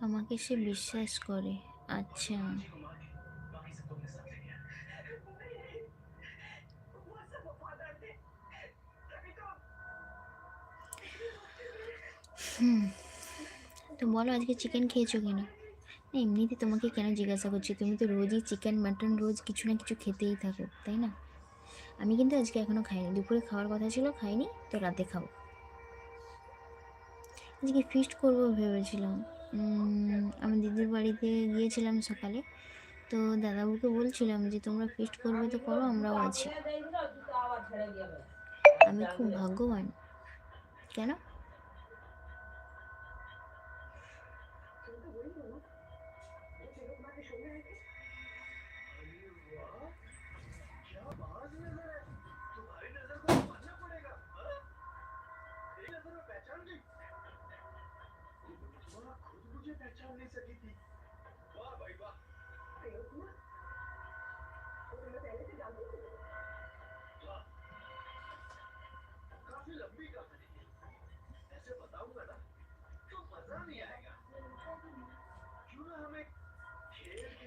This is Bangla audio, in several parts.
আমাকে সে বিশ্বাস করে। আচ্ছা। হুম। তো বলো, আজকে চিকেন খেয়েছো কিনা? না, এমনিতে তোমাকে কেন জিজ্ঞাসা করছি? তুমি তো রোজই চিকেন মাটন রোজ কিছু না কিছু খেতেই থাকো, তাই না? আমি কিন্তু আজকে এখনও খাইনি। দুপুরে খাওয়ার কথা ছিল, খাইনি, তো রাতে খাব। আজকে ফিস্ট করব ভেবেছিলাম। আমার দিদির বাড়িতে গিয়েছিলাম সকালে। তো দাদাবুকে বলছিলাম যে, তোমরা ফিস্ট করবে তো করো, আমরাও আছি। আমি খুব ভাগ্যবান। কেন?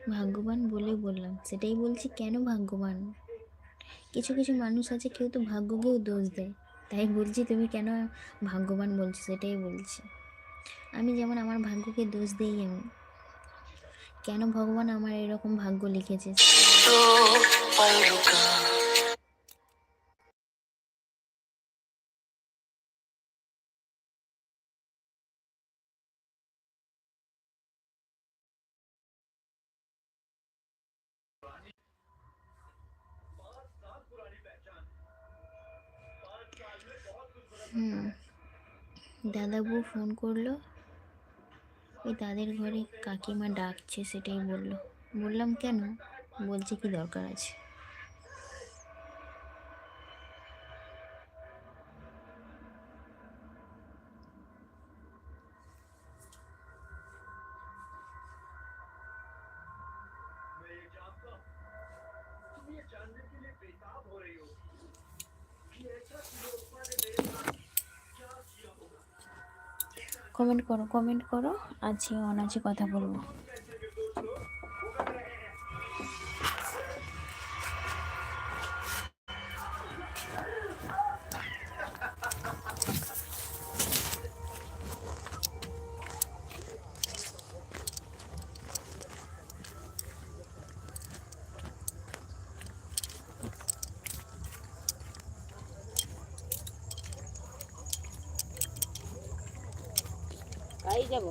ভাগ্যবান বলে বললাম, সেটাই বলছি, কেন ভাগ্যবান? কিছু কিছু মানুষ আছে, কেউ তো ভাগ্যকেও দোষ দেয়। তাই বলছি, তুমি কেন ভাগ্যবান বলছো, সেটাই বলছি। আমি যেমন আমার ভাগ্যকে দোষ দিই আমি কেন ভগবান আমার এরকম ভাগ্য লিখেছে? तो দাদা বউ ফোন করল। ওই তাদের ঘরে কাকিমা ডাকছে, সেটাই বলল। বললাম কেন? বলছে কি দরকার আছে। কমেন্ট করো কমেন্ট করো আছে অনাচে কথা বলব। যাব?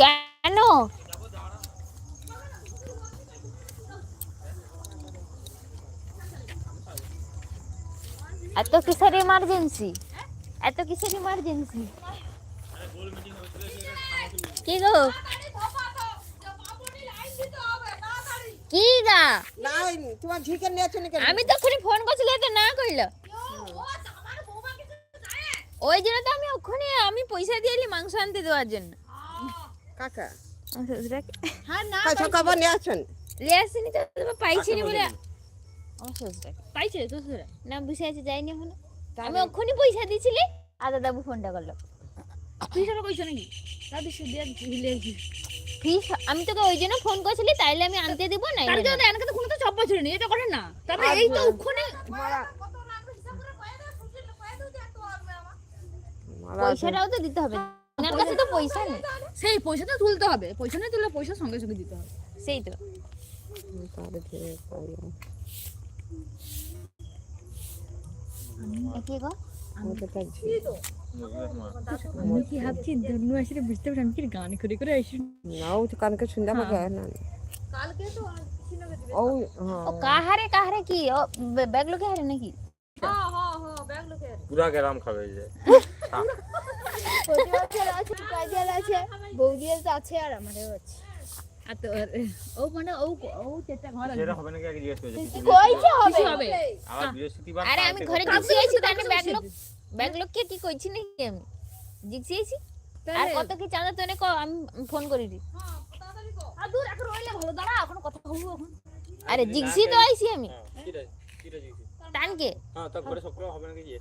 কেন? এত কিসের ইমার্জেন্সি এত কিসের ইমার্জেন্সি কি গো? কি গা? লাইন তোমার ঝিকে নিয়েছো নাকি আমি তখনই ফোন করছিলাম তো না কইলো। ওই জন্য তো আমি ওখানে আমি পয়সা দিয়ে এলি মাংস আনতে দেওয়ার জন্য। কাকা। হ্যাঁ না কাছে খবর নিয়ে আসুন। লিয়ে আসিনি তো পাইছিনি বলে পাইছে শ্বশুরা না আছে যাইনি এখনও। আমি ওখানে পয়সা দিয়েছিলি আর দাদাবু ফোনটা করল। কইছো নাকি? দাদি সুদিয়া ঝিলে ফিস আমি তোকে ওই জন্য ফোন করছিলি তাইলে আমি আনতে দিব না তার জন্য এনকে তো কোনো তো চাপ বছর নেই এটা করে না। তবে এই তো ওখানে পয়সাটাও তো দিতে হবে। ওনার কাছে তো পয়সা নেই। সেই পয়সাটা তুলতে হবে। পয়সা নেই তুললে পয়সা সঙ্গে সঙ্গে দিতে হবে। সেই তো। কি গো। আমি কি ভাবছি? ধনু আসলে বুঝতে পারি আমি কি গান করে করে আসি? নাও তো কানকে শুনতে না। ও হ্যাঁ। ও কাহারে কাহারে কি? ব্যাগ লোকে হারে নাকি? পুরা গ্রাম খাবে যে। আর তো আর, ও মানে ও ও চেষ্টা ঘর সেটা হবে নাকি আগে জিজ্ঞেস করেছে কইছে হবে হবে আবার বৃহস্পতিবার আরে আমি ঘরে তাহলে কি কইছি নাকি আমি? আর কত কি চাঁদা তোনে ক আমি ফোন করি দি আর দূর এখন রইলে ভালো দাঁড়া এখন কথা বলব এখন আরে জিগছি তো আইছি আমি। কিরা কিরা জিজ্ঞেস? টানকে হ্যাঁ তা ঘরে সব হবে নাকি যে?